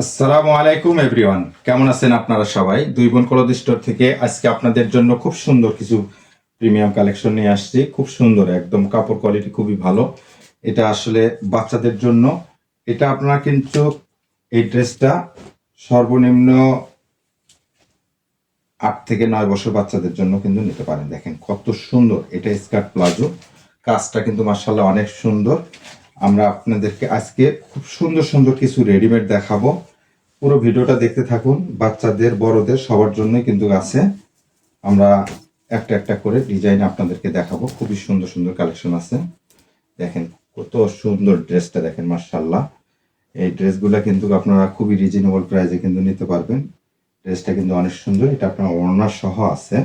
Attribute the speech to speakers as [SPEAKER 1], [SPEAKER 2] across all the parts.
[SPEAKER 1] আসসালামু আলাইকুম এভরিওয়ান কেমন আছেন আপনারা সবাই? দুই বোন কলদ স্টোর থেকে আজকে আপনাদের জন্য খুব সুন্দর কিছু প্রিমিয়াম কালেকশন নিয়ে আসছি। খুব সুন্দর, একদম কাপড় কোয়ালিটি খুবই ভালো। এটা আসলে বাচ্চাদের জন্য। এটা আপনারা কিন্তু এই ড্রেসটা সর্বনিম্ন আট থেকে নয় বছর বাচ্চাদের জন্য কিন্তু নিতে পারেন। দেখেন কত সুন্দর, এটা স্কার্ট প্লাজো কাজটা কিন্তু মার্শাল্লাহ অনেক সুন্দর। আমরা আপনাদেরকে আজকে খুব সুন্দর সুন্দর কিছু রেডিমেড দেখাবো। পুরো ভিডিওটা দেখতে থাকুন। বাচ্চাদের, বড়দের সবার জন্যই কিন্তু আছে। আমরা একটা একটা করে ডিজাইন আপনাদেরকে দেখাবো। খুবই সুন্দর সুন্দর কালেকশন আছে। দেখেন কত সুন্দর ড্রেসটা দেখেন মার্শাল্লাহ এই ড্রেসগুলো কিন্তু আপনারা খুবই রিজনেবল প্রাইসে কিন্তু নিতে পারবেন। ড্রেসটা কিন্তু অনেক সুন্দর। এটা আপনার ওড়নার সহ আছে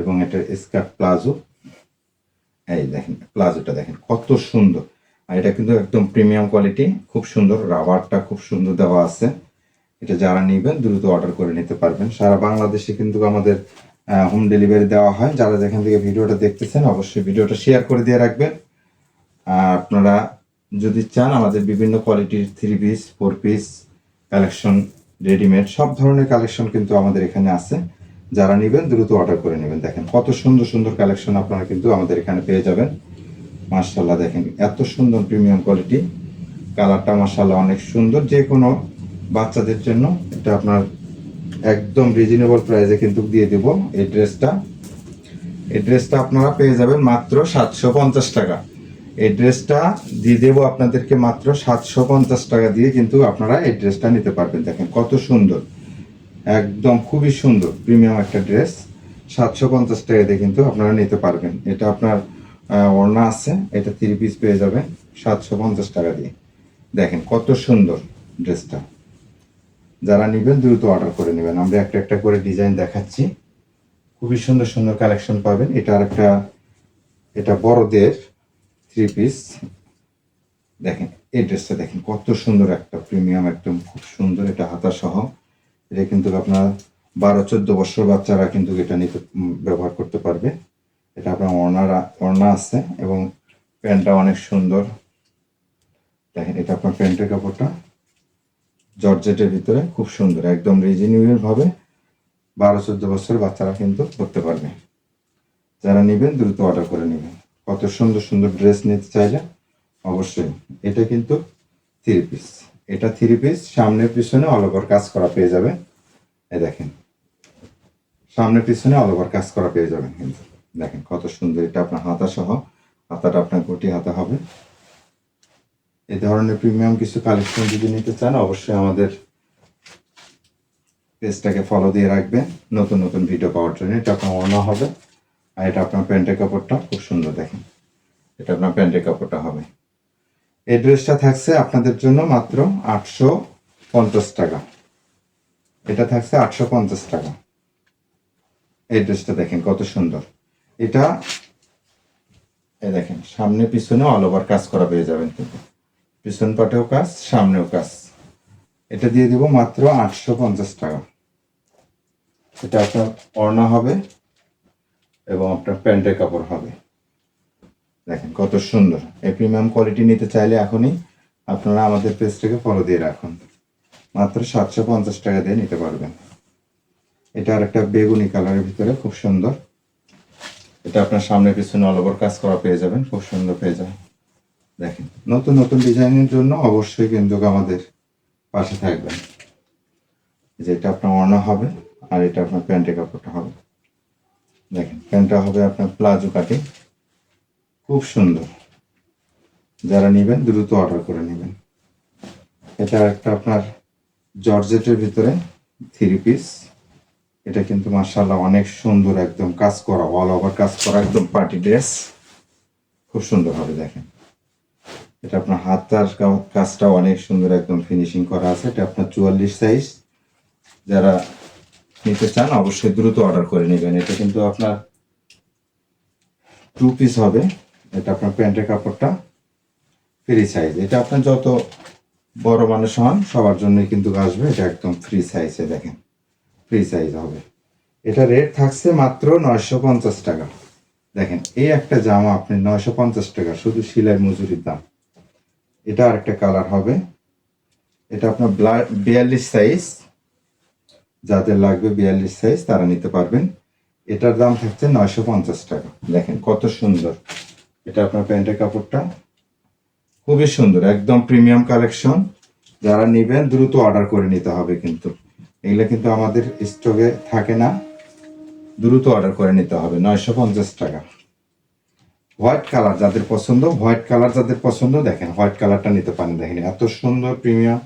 [SPEAKER 1] এবং এটা স্কার্ট প্লাজো। এই দেখেন, প্লাজোটা দেখেন কত সুন্দর। আর এটা কিন্তু একদম প্রিমিয়াম কোয়ালিটি খুব সুন্দর রাবারটা খুব সুন্দর দেওয়া আছে। এটা যারা নেবেন, দ্রুত অর্ডার করে নিতে পারবেন। সারা বাংলাদেশে কিন্তু আমাদের হোম ডেলিভারি দেওয়া হয়। যারা যেখান থেকে ভিডিওটা দেখতেছেন, অবশ্যই ভিডিওটা শেয়ার করে দিয়ে রাখবেন। আর আপনারা যদি চান, আমাদের বিভিন্ন কোয়ালিটির three piece four piece collection readymade সব ধরনের কালেকশন কিন্তু আমাদের এখানে আছে। যারা নেবেন, দ্রুত অর্ডার করে নেবেন। দেখেন কত সুন্দর সুন্দর কালেকশন আপনারা কিন্তু আমাদের এখানে পেয়ে যাবেন। মার্শাল্লাহ দেখেন, এত সুন্দর প্রিমিয়াম কোয়ালিটি কালারটা মার্শাল্লাহ অনেক সুন্দর যে কোনো বাচ্চাদের জন্য এটা আপনার একদম রিজনেবল প্রাইসে কিন্তু দিয়ে দিব এই ড্রেসটা। এই ড্রেসটা আপনারা পেয়ে যাবেন মাত্র সাতশো পঞ্চাশ টাকা। এই ড্রেসটা দিয়ে দেবো আপনাদেরকে মাত্র সাতশো পঞ্চাশ টাকা দিয়ে কিন্তু আপনারা এই ড্রেসটা নিতে পারবেন। দেখেন কত সুন্দর, একদম খুবই সুন্দর প্রিমিয়াম একটা ড্রেস। সাতশো পঞ্চাশ টাকা দিয়ে কিন্তু আপনারা নিতে পারবেন। এটা আপনার ওড়না আছে, এটা থ্রি পিস পেয়ে যাবেন সাতশো পঞ্চাশ টাকা দিয়ে। দেখেন কত সুন্দর ড্রেসটা। যারা নেবেন, দ্রুত অর্ডার করে নেবেন। আমরা একটা একটা করে ডিজাইন দেখাচ্ছি। খুবই সুন্দর সুন্দর কালেকশন পাবেন। এটা আর একটা এটা বড়দের থ্রি পিস দেখেন, এই ড্রেসটা দেখেন, কত সুন্দর একটা প্রিমিয়াম একদম খুব সুন্দর এটা হাতা সহ এটা কিন্তু আপনার বারো চোদ্দ বছর বাচ্চারা কিন্তু এটা নিতে ব্যবহার করতে পারবে। আপনার ওড়না আছে এবং প্যান্টটা অনেক সুন্দর। দেখেন, এটা আপনার প্যান্টের কাপড়টা। জর্জেটের ভিতরে খুব সুন্দর, একদম ভাবে বারো চোদ্দ বছরের বাচ্চারা কিন্তু করতে পারবে। যারা নেবেন, দ্রুত অর্ডার করে নেবেন। কত সুন্দর সুন্দর ড্রেস নিতে চাইলে অবশ্যই। এটা কিন্তু থ্রি পিস এটা থ্রি পিস সামনের পিছনে অল ওভার কাজ করা পেয়ে যাবে এই দেখেন সামনের পিছনে অল ওভার কাজ করা পেয়ে যাবেন কিন্তু। দেখেন কত সুন্দর এটা আপনার হাতা সহ হাতাটা আপনার গুটি হাতা হবে। এই ধরনের প্রিমিয়াম কিছু কালেকশন যদি নিতে চান, অবশ্যই আমাদের পেজটাকে ফলো দিয়ে রাখবেন। নতুন নতুন ভিডিও পাওয়ার জন্য এটা আপনার ওড়না হবে। আর এটা আপনার প্যান্টের কাপড়টা, খুব সুন্দর দেখেন। এটা আপনার প্যান্টের কাপড়টা হবে। এই ড্রেসটা থাকছে আপনাদের জন্য মাত্র আটশো পঞ্চাশ টাকা। এটা থাকছে আটশো পঞ্চাশ টাকা। এই ড্রেসটা দেখেন কত সুন্দর। এটা, এই দেখেন, সামনে পিছনে অল ওভার কাজ করা পেয়ে যাবেন কিন্তু। পিছন পাটেও কাজ, সামনেও কাজ। এটা দিয়ে দিব মাত্র আটশো পঞ্চাশ টাকা। এটা আপনার ওড়না হবে এবং আপনার প্যান্টের কাপড় হবে। দেখেন, কত সুন্দর। এই প্রিমিয়াম কোয়ালিটি নিতে চাইলে এখনই আপনারা আমাদের পেজটাকে ফলো দিয়ে রাখুন। মাত্র সাতশো পঞ্চাশ টাকা দিয়ে নিতে পারবেন। এটা আর একটা বেগুনি কালারের ভিতরে, খুব সুন্দর। এটা আপনার সামনে পিছনে অল ওভার কাজ করা পেয়ে যাবেন, খুব সুন্দর পেয়ে যাবেন। দেখেন, নতুন নতুন ডিজাইনের জন্য অবশ্যই কিন্তু আমাদের পাশে থাকবেন। যে এটা আপনার ওড়না হবে আর এটা আপনার প্যান্টের কাপড়টা হবে। দেখেন, প্যান্টটা হবে আপনার প্লাজো কাটিং। খুব সুন্দর। যারা নেবেন, দ্রুত অর্ডার করে নেবেন। এটা একটা আপনার জর্জেটের ভিতরে থ্রি পিস এটা কিন্তু মার্শাল্লাহ অনেক সুন্দর একদম কাজ করা অল ওভার কাজ করা, একদম পার্টি ড্রেস খুব সুন্দর হবে, দেখেন। এটা আপনার হাতার কাজটা অনেক সুন্দর একদম ফিনিশিং করা আছে। এটা আপনার চুয়াল্লিশ সাইজ যারা নিতে চান, অবশ্যই দ্রুত অর্ডার করে নেবেন। এটা কিন্তু আপনার টু পিস হবে। এটা আপনার প্যান্টের কাপড়টা ফ্রি সাইজ এটা আপনার যত বড় মানুষ হন, সবার জন্যই কিন্তু আসবে। এটা একদম ফ্রি সাইজে দেখেন। ফ্রি সাইজ হবে। এটা রেট থাকছে মাত্র নয়শো পঞ্চাশ টাকা। দেখেন, এই একটা জামা আপনি নয়শো পঞ্চাশ টাকা, শুধু সিলাই মজুরির দাম। এটা আরেকটা কালার হবে। এটা আপনার বিয়াল্লিশ সাইজ যাদের লাগবে বিয়াল্লিশ সাইজ তারা নিতে পারবেন। এটার দাম থাকছে নয়শো পঞ্চাশ টাকা। দেখেন, কত সুন্দর। এটা আপনার প্যান্টের কাপড়টা। খুবই সুন্দর, একদম প্রিমিয়াম কালেকশন যারা নেবেন, দ্রুত অর্ডার করে নিতে হবে কিন্তু। এগুলো কিন্তু আমাদের স্টকে থাকে না। দ্রুত অর্ডার করে নিতে হবে, নয়শো পঞ্চাশ টাকা। হোয়াইট কালার যাদের পছন্দ, হোয়াইট কালার যাদের পছন্দ, দেখেন হোয়াইট কালারটা নিতে পারেন, দেখেন এত সুন্দর, প্রিমিয়াম,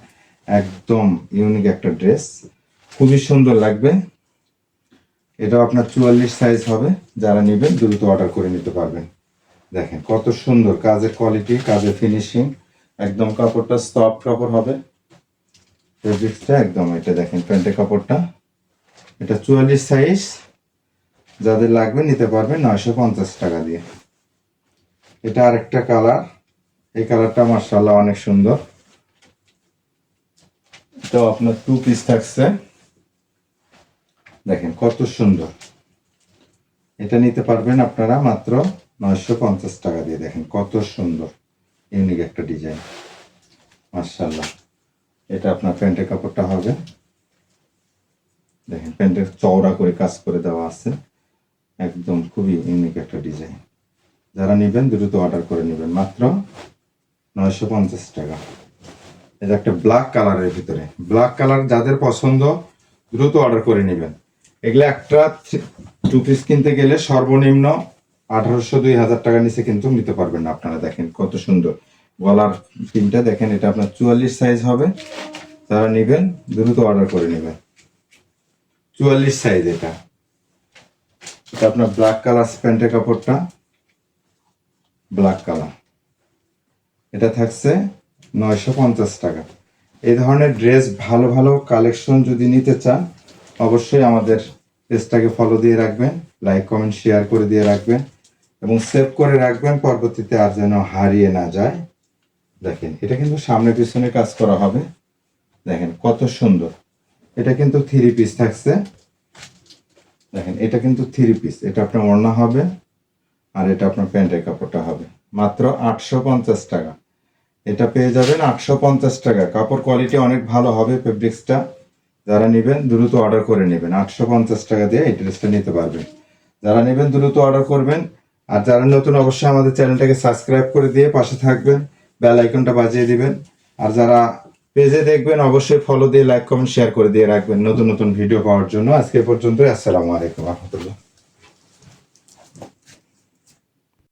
[SPEAKER 1] একদম ইউনিক একটা ড্রেস। খুবই সুন্দর লাগবে। এটাও আপনার চুয়াল্লিশ সাইজ হবে, যারা নেবেন দ্রুত অর্ডার করে নিতে পারবেন। দেখেন কত সুন্দর, কাজের কোয়ালিটি কাজের ফিনিশিং একদম কাপড়টা সফট কাপড় হবে। ফেব্রিক্সটা একদম, এটা দেখেন, প্যান্টের কাপড়টা। এটা চুয়াল্লিশ সাইজ যাদের লাগবে নিতে পারবেন নয়শো পঞ্চাশ টাকা দিয়ে। এটা আরেকটা কালার। এই কালারটা মার্শাল্লাহ অনেক সুন্দর। এটাও আপনার টু পিস থাকছে। দেখেন, কত সুন্দর। এটা নিতে পারবেন আপনারা মাত্র নয়শো পঞ্চাশ টাকা দিয়ে। দেখেন, কত সুন্দর, ইউনিক একটা ডিজাইন। মার্শাল্লাহ এটা আপনার প্যান্টের কাপড়টা হবে। দেখেন, প্যান্টের চওড়া করে কাজ করে দেওয়া আছে। একদম খুবই ইউনিক একটা ডিজাইন যারা নেবেন, দ্রুত অর্ডার করে নেবেন। মাত্র নয়শো পঞ্চাশ টাকা। এটা একটা ব্ল্যাক কালারের ভিতরে। ব্ল্যাক কালার যাদের পছন্দ, দ্রুত অর্ডার করে নেবেন। এগুলো একটা টু পিস কিনতে গেলে সর্বনিম্ন আঠারোশো দুই হাজার টাকা নিচে কিন্তু নিতে পারবেন আপনারা। দেখেন কত সুন্দর। গলার পিনটা দেখেন, এটা আপনার চুয়াল্লিশ সাইজ হবে। যারা নেবেন, দ্রুত অর্ডার করে নেবেন। চুয়াল্লিশ সাইজ এটা। এটা আপনার ব্ল্যাক কালার প্যান্টের কাপড়টা। ব্ল্যাক কালার এটা থাকছে নয়শো পঞ্চাশ টাকা। এই ধরনের ড্রেস ভালো ভালো কালেকশন যদি নিতে চান, অবশ্যই আমাদের পেজটাকে ফলো দিয়ে রাখবেন লাইক কমেন্ট শেয়ার করে দিয়ে রাখবেন এবং সেভ করে রাখবেন, পরবর্তীতে আর যেন হারিয়ে না যায়। দেখেন, এটা কিন্তু সামনে পিছনে কাজ করা হবে। দেখেন, কত সুন্দর। এটা কিন্তু থ্রি পিস থাকছে। দেখেন, এটা কিন্তু থ্রি পিস এটা আপনার ওড়না হবে আর এটা আপনার প্যান্টের কাপড়টা হবে। মাত্র আটশো পঞ্চাশ টাকা। এটা পেয়ে যাবেন আটশো পঞ্চাশ টাকা। কাপড় কোয়ালিটি অনেক ভালো হবে ফেব্রিক্সটা যারা নেবেন, দ্রুত অর্ডার করে নেবেন। আটশো পঞ্চাশ টাকা দিয়ে এই ড্রেসটা নিতে পারবেন। যারা নেবেন, দ্রুত অর্ডার করবেন। আর যারা নতুন, অবশ্যই আমাদের চ্যানেলটাকে সাবস্ক্রাইব করে দিয়ে পাশে থাকবেন। বেল আইকনটা বাজিয়ে দিবেন। আর যারা পেজে দেখবেন, অবশ্যই ফলো দিয়ে লাইক কমেন্ট শেয়ার করে দিয়ে রাখবেন নতুন নতুন ভিডিও পাওয়ার জন্য। আজকে পর্যন্ত আসসালামু আলাইকুম, রহমতুল্লাহ।